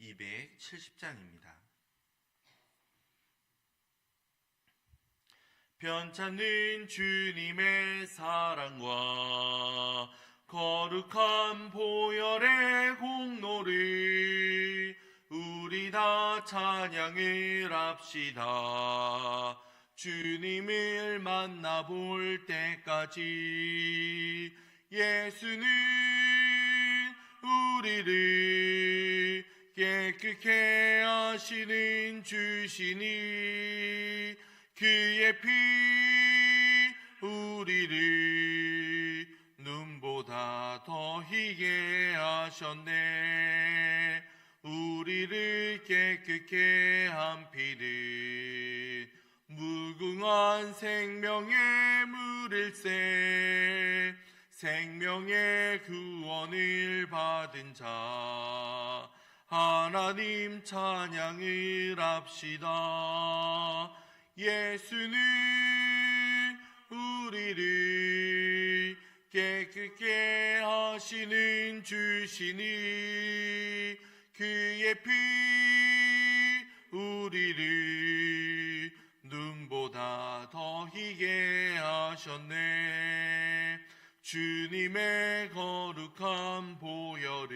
270장입니다. 편찮는 주님의 사랑과 거룩한 보혈의 공로를 우리 다 찬양을 합시다. 주님을 만나볼 때까지 예수는 우리를 깨끗게 하시는 주시니 그의 피 우리를 눈보다 더 희게 하셨네. 우리를 깨끗게 한 피를 무궁한 생명의 물일세 생명의 구원을 받은 자 하나님 찬양을 합시다. 예수는 우리를 깨끗게 하시는 주시니 그의 피 우리를 눈보다 더 희게 하셨네. 주님의 거룩한 보혈을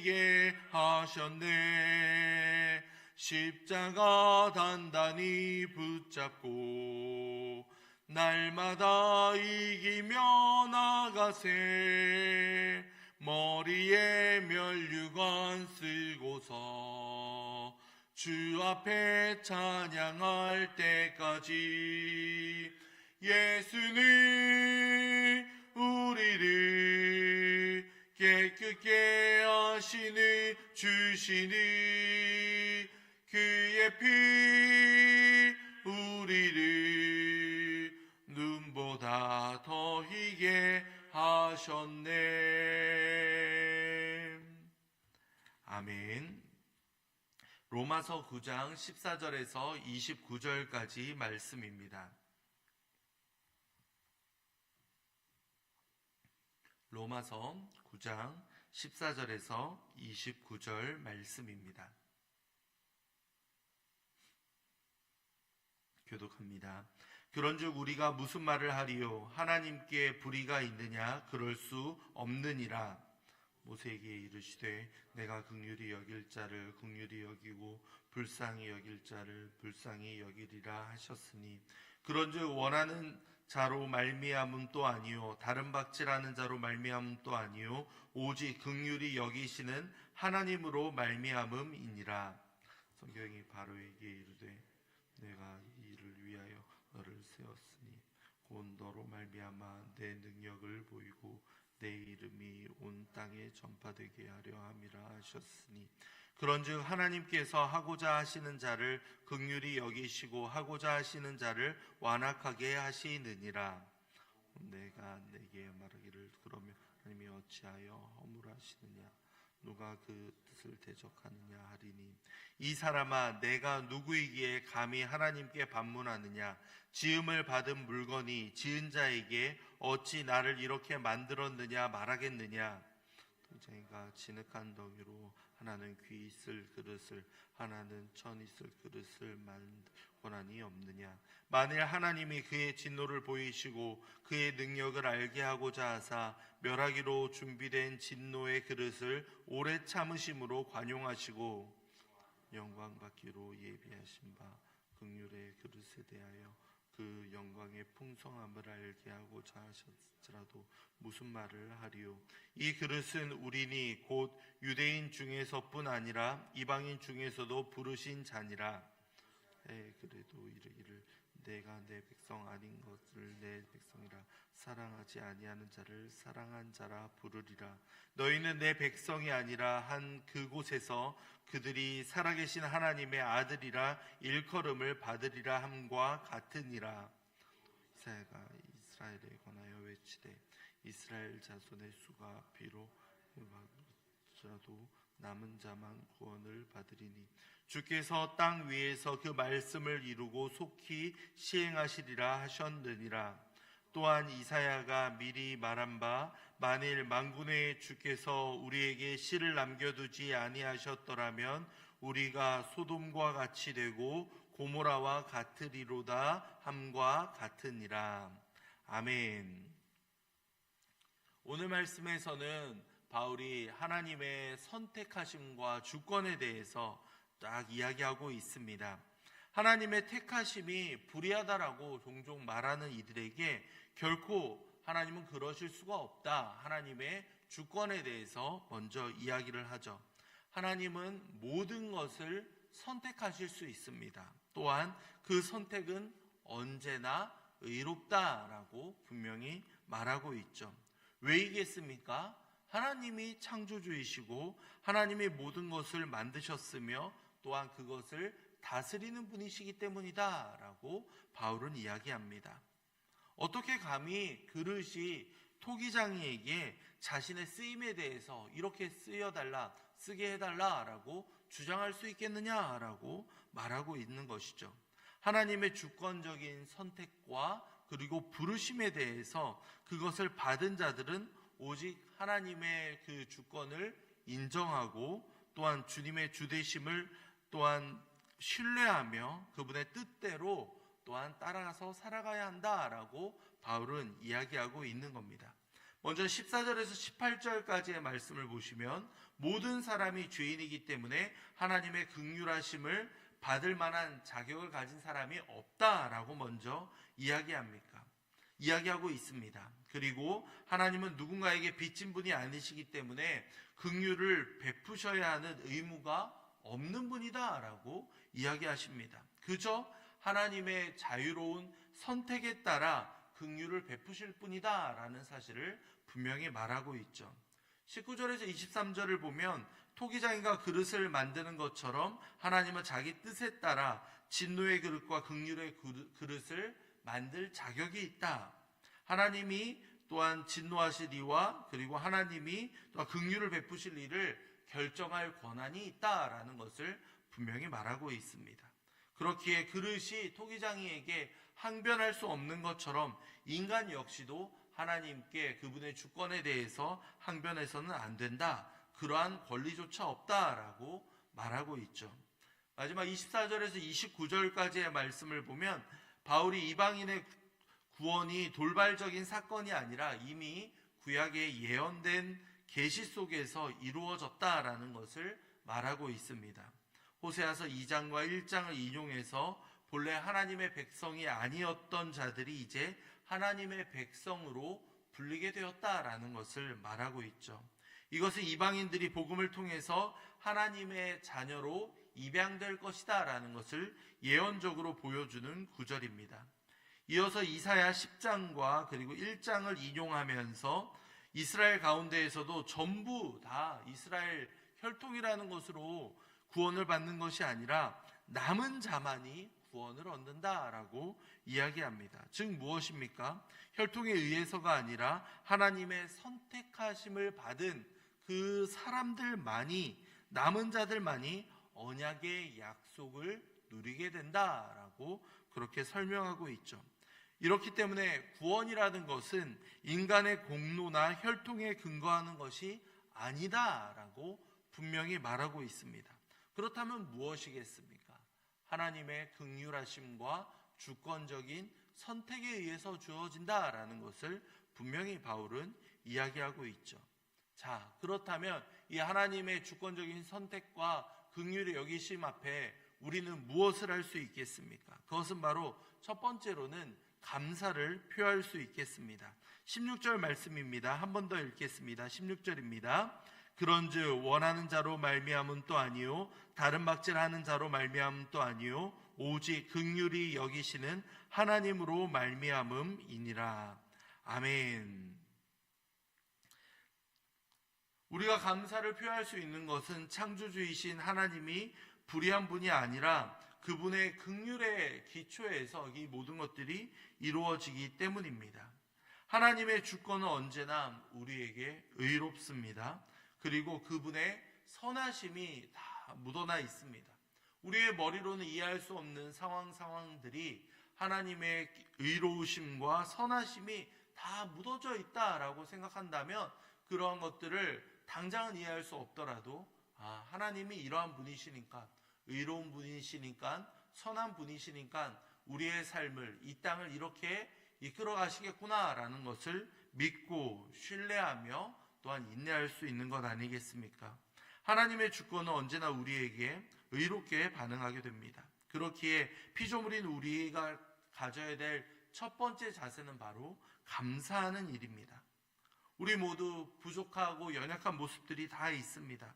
더 희게 하셨네. 십자가 단단히 붙잡고 날마다 이기며 나가세. 머리에 면류관 쓰고서 주 앞에 찬양할 때까지 예수는 우리를 깨끗게 하시는 주시니 그의 피 우리를 눈보다 더 희게 하셨네. 아멘. 로마서 9장 14절에서 29절까지 말씀입니다. 로마서 9장 14절에서 29절 말씀입니다. 교독합니다. 그런즉 우리가 무슨 말을 하리요 하나님께 불의가 있느냐 그럴 수 없느니라 모세에게 이르시되 내가 극률이 여길 자를 극률이 여기고 불쌍히 여길 자를 불쌍히 여기리라 하셨으니 그런즉 원하는 자로 말미암음 또 아니요 다른 박질하는 자로 말미암음 또 아니요 오직 극률이 여기시는 하나님으로 말미암음이니라. 성경이 바로에게 이르되 내가 이 일을 위하여 너를 세웠으니 곧 너로 말미암아 내 능력을 보이고 내 이름이 온 땅에 전파되게 하려 함이라 하셨으니 그런즉 하나님께서 하고자 하시는 자를 극률이 여기시고 하고자 하시는 자를 완악하게 하시느니라. 내가 내게 말하기를 그러면 하나님이 어찌하여 허물하시느냐? 누가 그 뜻을 대적하느냐 하리니? 이 사람아 내가 누구이기에 감히 하나님께 반문하느냐? 지음을 받은 물건이 지은 자에게 어찌 나를 이렇게 만들었느냐 말하겠느냐? 동생이가 진흙한 덩이로 하나는 귀 있을 그릇을 하나는 천 있을 그릇을 만들 권한이 없느냐? 만일 하나님이 그의 진노를 보이시고 그의 능력을 알게 하고자 하사 멸하기로 준비된 진노의 그릇을 오래 참으심으로 관용하시고 영광 받기로 예비하신 바 극률의 그릇에 대하여 그 영광의 풍성함을 알게 하고자 하셨으라도 무슨 말을 하리요? 이 그릇은 우리니 곧 유대인 중에서뿐 아니라 이방인 중에서도 부르신 자니라. 에 그래도 이르기를 내가 내 백성 아닌 것을 내 백성이라. 사랑하지 아니하는 자를 사랑한 자라 부르리라. 너희는 내 백성이 아니라 한 그곳에서 그들이 살아계신 하나님의 아들이라 일컬음을 받으리라 함과 같으니라. 이사야가 이스라엘에 관하여 외치되 이스라엘 자손의 수가 비록 많을지라도 남은 자만 구원을 받으리니 주께서 땅 위에서 그 말씀을 이루고 속히 시행하시리라 하셨느니라 또한 이사야가 미리 말한 바 만일 만군의 주께서 우리에게 씨를 남겨두지 아니하셨더라면 우리가 소돔과 같이 되고 고모라와 같으리로다 함과 같으니라 아멘. 오늘 말씀에서는 바울이 하나님의 선택하심과 주권에 대해서 딱 이야기하고 있습니다. 하나님의 택하심이 불의하다라고 종종 말하는 이들에게 결코 하나님은 그러실 수가 없다. 하나님의 주권에 대해서 먼저 이야기를 하죠. 하나님은 모든 것을 선택하실 수 있습니다. 또한 그 선택은 언제나 의롭다라고 분명히 말하고 있죠. 왜이겠습니까? 하나님이 창조주이시고 하나님이 모든 것을 만드셨으며 또한 그것을 다스리는 분이시기 때문이다 라고 바울은 이야기합니다. 어떻게 감히 그릇이 토기장이에게 자신의 쓰임에 대해서 이렇게 쓰여달라, 쓰게 해달라라고 주장할 수 있겠느냐라고 말하고 있는 것이죠. 하나님의 주권적인 선택과 그리고 부르심에 대해서 그것을 받은 자들은 오직 하나님의 그 주권을 인정하고 또한 주님의 주대심을 또한 신뢰하며 그분의 뜻대로 또한 따라가서 살아가야 한다라고 바울은 이야기하고 있는 겁니다. 먼저 14절에서 18절까지의 말씀을 보시면 모든 사람이 죄인이기 때문에 하나님의 극률하심을 받을 만한 자격을 가진 사람이 없다라고 먼저 이야기합니까? 이야기하고 있습니다. 그리고 하나님은 누군가에게 빚진 분이 아니시기 때문에 긍휼을 베푸셔야 하는 의무가 없는 분이다라고 이야기하십니다. 그저 하나님의 자유로운 선택에 따라 긍휼을 베푸실 뿐이다라는 사실을 분명히 말하고 있죠. 19절에서 23절을 보면 토기장이가 그릇을 만드는 것처럼 하나님은 자기 뜻에 따라 진노의 그릇과 긍휼의 그릇을 만들 자격이 있다. 하나님이 또한 진노하실 이와 그리고 하나님이 또 긍휼을 베푸실 일을 결정할 권한이 있다라는 것을 분명히 말하고 있습니다. 그렇기에 그릇이 토기장이에게 항변할 수 없는 것처럼 인간 역시도 하나님께 그분의 주권에 대해서 항변해서는 안 된다. 그러한 권리조차 없다라고 말하고 있죠. 마지막 24절에서 29절까지의 말씀을 보면 바울이 이방인의 구원이 돌발적인 사건이 아니라 이미 구약에 예언된 계시 속에서 이루어졌다라는 것을 말하고 있습니다. 호세아서 2장과 1장을 인용해서 본래 하나님의 백성이 아니었던 자들이 이제 하나님의 백성으로 불리게 되었다라는 것을 말하고 있죠. 이것은 이방인들이 복음을 통해서 하나님의 자녀로 입양될 것이다 라는 것을 예언적으로 보여주는 구절입니다. 이어서 이사야 10장과 그리고 1장을 인용하면서 이스라엘 가운데에서도 전부 다 이스라엘 혈통이라는 것으로 구원을 받는 것이 아니라 남은 자만이 구원을 얻는다라고 이야기합니다. 즉 무엇입니까? 혈통에 의해서가 아니라 하나님의 선택하심을 받은 그 사람들만이 남은 자들만이 언약의 약속을 누리게 된다라고 그렇게 설명하고 있죠. 이렇기 때문에 구원이라는 것은 인간의 공로나 혈통에 근거하는 것이 아니다라고 분명히 말하고 있습니다. 그렇다면 무엇이겠습니까? 하나님의 극률하심과 주권적인 선택에 의해서 주어진다라는 것을 분명히 바울은 이야기하고 있죠. 자, 그렇다면 이 하나님의 주권적인 선택과 극률의 여기심 앞에 우리는 무엇을 할 수 있겠습니까? 그것은 바로 첫 번째로는 감사를 표할 수 있겠습니다. 16절 말씀입니다. 한 번 더 읽겠습니다. 16절입니다. 그런즉 원하는 자로 말미암은 또 아니요 다른 막질하는 자로 말미암은 또 아니요 오직 극률이 여기시는 하나님으로 말미암음이니라. 아멘. 우리가 감사를 표할 수 있는 것은 창조주이신 하나님이 불의한 분이 아니라 그분의 극률의 기초에서 이 모든 것들이 이루어지기 때문입니다. 하나님의 주권은 언제나 우리에게 의롭습니다. 그리고 그분의 선하심이 다 묻어나 있습니다. 우리의 머리로는 이해할 수 없는 상황 상황들이 하나님의 의로우심과 선하심이 다 묻어져 있다라고 생각한다면 그러한 것들을 당장은 이해할 수 없더라도 아, 하나님이 이러한 분이시니까 의로운 분이시니까 선한 분이시니까 우리의 삶을 이 땅을 이렇게 이끌어 가시겠구나라는 것을 믿고 신뢰하며 또한 인내할 수 있는 것 아니겠습니까? 하나님의 주권은 언제나 우리에게 의롭게 반응하게 됩니다. 그렇기에 피조물인 우리가 가져야 될 첫 번째 자세는 바로 감사하는 일입니다. 우리 모두 부족하고 연약한 모습들이 다 있습니다.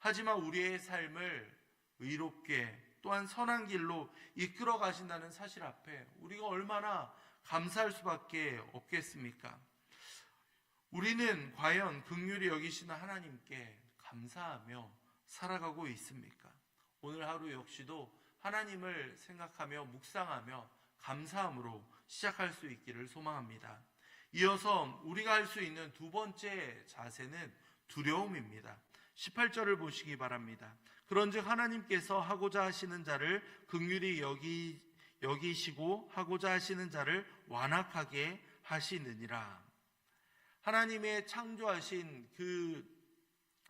하지만 우리의 삶을 의롭게 또한 선한 길로 이끌어 가신다는 사실 앞에 우리가 얼마나 감사할 수밖에 없겠습니까? 우리는 과연 극률이 여기시는 하나님께 감사하며 살아가고 있습니까? 오늘 하루 역시도 하나님을 생각하며 묵상하며 감사함으로 시작할 수 있기를 소망합니다. 이어서 우리가 할 수 있는 두 번째 자세는 두려움입니다. 18절을 보시기 바랍니다. 그런즉 하나님께서 하고자 하시는 자를 극률이 여기 여기시고 하고자 하시는 자를 완악하게 하시느니라. 하나님의 창조하신 그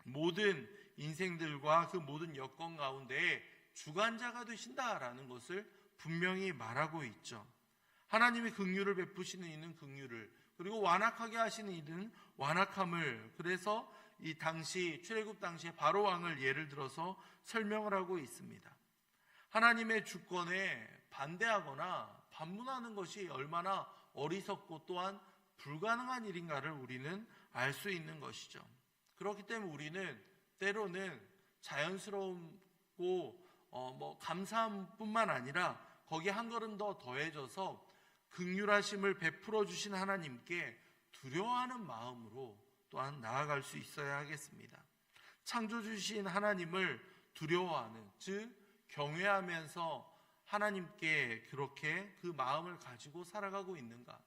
모든 인생들과 그 모든 여건 가운데 주관자가 되신다라는 것을 분명히 말하고 있죠. 하나님이 긍휼을 베푸시는 이는 긍휼을 그리고 완악하게 하시는 이는 완악함을 그래서 이 당시 출애굽 당시에 바로 왕을 예를 들어서 설명을 하고 있습니다. 하나님의 주권에 반대하거나 반문하는 것이 얼마나 어리석고 또한 불가능한 일인가를 우리는 알 수 있는 것이죠. 그렇기 때문에 우리는 때로는 자연스럽고 어, 뭐 감사함뿐만 아니라 거기에 한 걸음 더 더해져서 극률하심을 베풀어 주신 하나님께 두려워하는 마음으로 또한 나아갈 수 있어야 하겠습니다. 창조 주신 하나님을 두려워하는 즉 경외하면서 하나님께 그렇게 그 마음을 가지고 살아가고 있는가?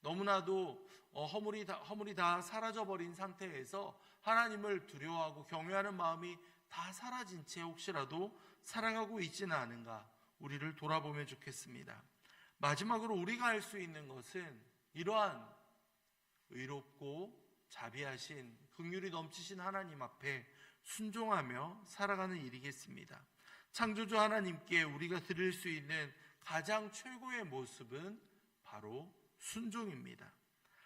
너무나도 어, 허물이 다, 허물이 다 사라져 버린 상태에서 하나님을 두려워하고 경외하는 마음이 다 사라진 채 혹시라도 살아가고 있지는 않은가? 우리를 돌아보면 좋겠습니다. 마지막으로 우리가 할 수 있는 것은 이러한 의롭고 자비하신 긍휼이 넘치신 하나님 앞에 순종하며 살아가는 일이겠습니다. 창조주 하나님께 우리가 드릴 수 있는 가장 최고의 모습은 바로 순종입니다.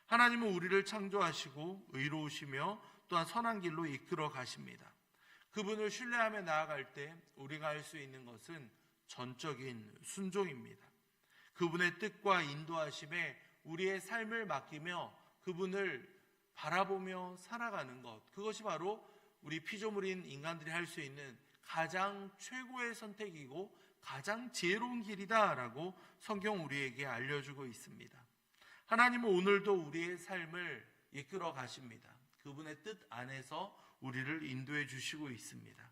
하나님은 우리를 창조하시고 의로우시며 또한 선한 길로 이끌어 가십니다. 그분을 신뢰하며 나아갈 때 우리가 할 수 있는 것은 전적인 순종입니다. 그분의 뜻과 인도하심에 우리의 삶을 맡기며 그분을 바라보며 살아가는 것. 그것이 바로 우리 피조물인 인간들이 할 수 있는 가장 최고의 선택이고 가장 지혜로운 길이다라고 성경 우리에게 알려주고 있습니다. 하나님은 오늘도 우리의 삶을 이끌어 가십니다. 그분의 뜻 안에서 우리를 인도해 주시고 있습니다.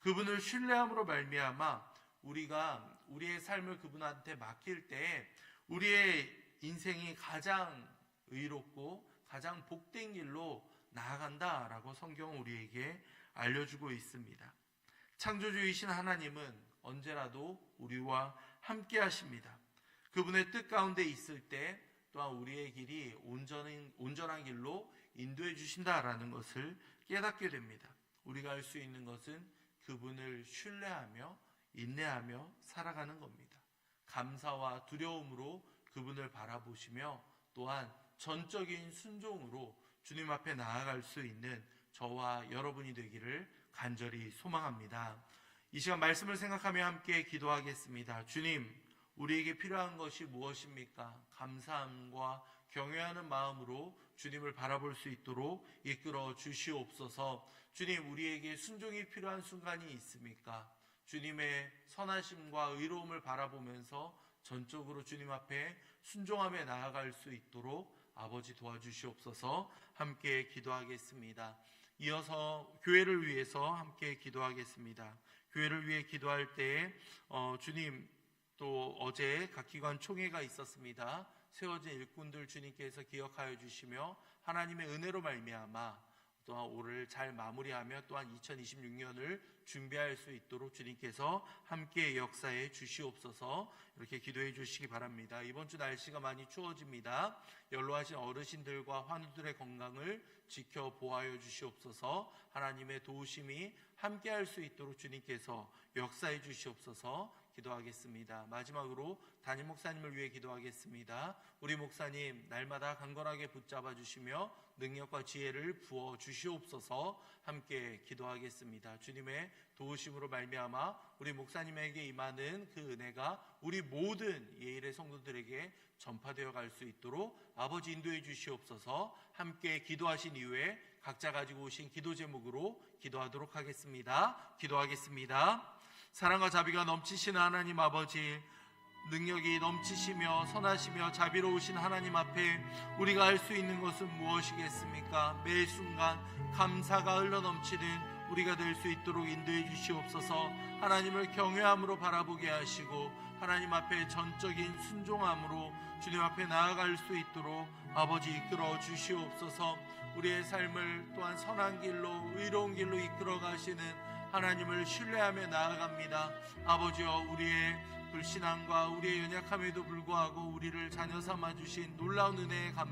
그분을 신뢰함으로 말미암아 우리가 우리의 삶을 그분한테 맡길 때 우리의 인생이 가장 의롭고 가장 복된 길로 나아간다라고 성경은 우리에게 알려주고 있습니다. 창조주이신 하나님은 언제라도 우리와 함께 하십니다. 그분의 뜻 가운데 있을 때 또한 우리의 길이 온전한, 온전한 길로 인도해 주신다라는 것을 깨닫게 됩니다. 우리가 할 수 있는 것은 그분을 신뢰하며 인내하며 살아가는 겁니다. 감사와 두려움으로 그분을 바라보시며 또한 전적인 순종으로 주님 앞에 나아갈 수 있는 저와 여러분이 되기를 간절히 소망합니다. 이 시간 말씀을 생각하며 함께 기도하겠습니다. 주님, 우리에게 필요한 것이 무엇입니까? 감사함과 경외하는 마음으로 주님을 바라볼 수 있도록 이끌어 주시옵소서. 주님, 우리에게 순종이 필요한 순간이 있습니까? 주님의 선하심과 의로움을 바라보면서 전적으로 주님 앞에 순종하며 나아갈 수 있도록 아버지 도와주시옵소서 함께 기도하겠습니다. 이어서 교회를 위해서 함께 기도하겠습니다. 교회를 위해 기도할 때 어, 주님 또 어제 각 기관 총회가 있었습니다. 세워진 일꾼들 주님께서 기억하여 주시며 하나님의 은혜로 말미암아 또한 올해를 잘 마무리하며 또한 2026년을 준비할 수 있도록 주님께서 함께 역사해 주시옵소서 이렇게 기도해 주시기 바랍니다. 이번 주 날씨가 많이 추워집니다. 연로하신 어르신들과 환우들의 건강을 지켜 보아여 주시옵소서 하나님의 도우심이 함께 할 수 있도록 주님께서 역사해 주시옵소서 기도하겠습니다. 마지막으로 담임 목사님을 위해 기도하겠습니다. 우리 목사님 날마다 강건하게 붙잡아 주시며 능력과 지혜를 부어 주시옵소서 함께 기도하겠습니다. 주님의 도우심으로 말미암아 우리 목사님에게 임하는 그 은혜가 우리 모든 예일의 성도들에게 전파되어 갈 수 있도록 아버지 인도해 주시옵소서 함께 기도하신 이후에 각자 가지고 오신 기도 제목으로 기도하도록 하겠습니다. 기도하겠습니다. 사랑과 자비가 넘치시는 하나님 아버지 능력이 넘치시며 선하시며 자비로우신 하나님 앞에 우리가 할 수 있는 것은 무엇이겠습니까? 매 순간 감사가 흘러 넘치는 우리가 될 수 있도록 인도해 주시옵소서. 하나님을 경외함으로 바라보게 하시고 하나님 앞에 전적인 순종함으로 주님 앞에 나아갈 수 있도록 아버지 이끌어 주시옵소서. 우리의 삶을 또한 선한 길로 의로운 길로 이끌어 가시는 하나님을 신뢰하며 나아갑니다. 아버지여 우리의 불신앙과 우리의 연약함에도 불구하고 우리를 자녀 삼아 주신 놀라운 은혜에 감